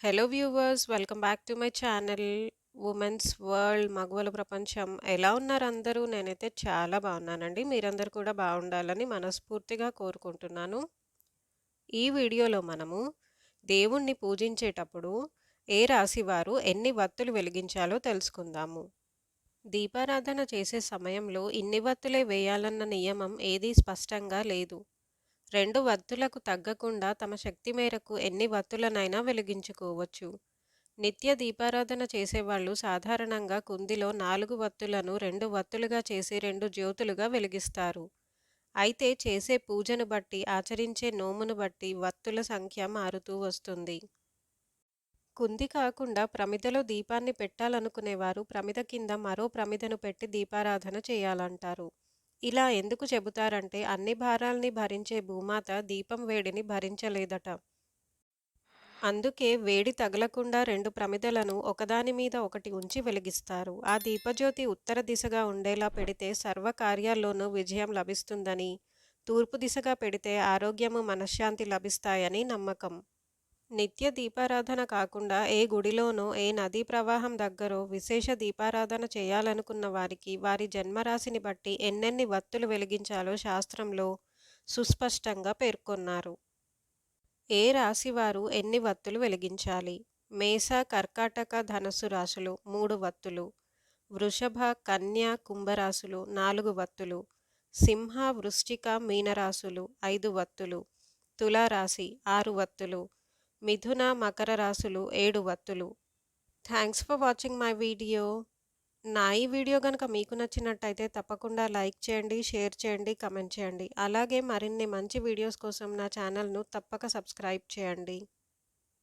Hello viewers welcome back to my channel women's world మగవల ప్రపంచం. ఎలా ఉన్నారు అందరూ? నేనైతే చాలా బాగున్నానండి. మీరందరూ కూడా బాగుండాలని మనస్ఫూర్తిగా కోరుకుంటున్నాను. ఈ వీడియోలో మనము దేవుణ్ణి పూజించేటప్పుడు ఏ రాశి వారు ఎన్ని వత్తులు వెలిగించాలో తెలుసుకుందాము. దీపారాధన చేసే సమయంలో ఇన్ని వత్తులే వేయాలన్న నియమం ఏదీ స్పష్టంగా లేదు. రెండు వత్తులకు తగ్గకుండా తమ శక్తి మేరకు ఎన్ని వత్తులనైనా వెలిగించుకోవచ్చు. నిత్య దీపారాధన చేసేవాళ్ళు సాధారణంగా కుందిలో నాలుగు వత్తులను రెండు వత్తులుగా చేసి రెండు జ్యోతులుగా వెలిగిస్తారు. అయితే చేసే పూజను బట్టి ఆచరించే నోమును బట్టి వత్తుల సంఖ్య మారుతూ వస్తుంది. కుంది కాకుండా ప్రమిదలో దీపాన్ని పెట్టాలనుకునేవారు ప్రమిద కింద మరో ప్రమిదను పెట్టి దీపారాధన చేయాలంటారు. ఇలా ఎందుకు చెబుతారంటే అన్ని భారాల్ని భరించే భూమాత దీపం వేడిని భరించలేదట. అందుకే వేడి తగలకుండా రెండు ప్రమిదలను ఒకదాని మీద ఒకటి ఉంచి వెలిగిస్తారు. ఆ దీపజ్యోతి ఉత్తర దిశగా ఉండేలా పెడితే సర్వ కార్యాల్లోనూ విజయం లభిస్తుందని తూర్పు దిశగా పెడితే ఆరోగ్యము మనశ్శాంతి లభిస్తాయని నమ్మకం. నిత్య దీపారాధన కాకుండా ఏ గుడిలోనో ఏ నదీ ప్రవాహం దగ్గరో విశేష దీపారాధన చేయాలనుకున్న వారికి వారి జన్మరాశిని బట్టి ఎన్నెన్ని వత్తులు వెలిగించాలో శాస్త్రంలో సుస్పష్టంగా పేర్కొన్నారు. ఏ రాశి వారు ఎన్ని వత్తులు వెలిగించాలి? మేష కర్కాటక ధనస్సు రాశులు మూడు వత్తులు. వృషభ కన్య కుంభరాశులు నాలుగు వత్తులు. సింహ వృష్టిక మీనరాశులు ఐదు వత్తులు. తులారాశి ఆరు వత్తులు. మిథున మకర రాశులు ఏడు వత్తులు. Thanks for watching my video నా ఈ వీడియో కనుక మీకు నచ్చినట్టయితే తప్పకుండా లైక్ చేయండి షేర్ చేయండి కమెంట్ చేయండి. అలాగే మరిన్ని మంచి వీడియోస్ కోసం నా ఛానల్ను తప్పక సబ్స్క్రైబ్ చేయండి.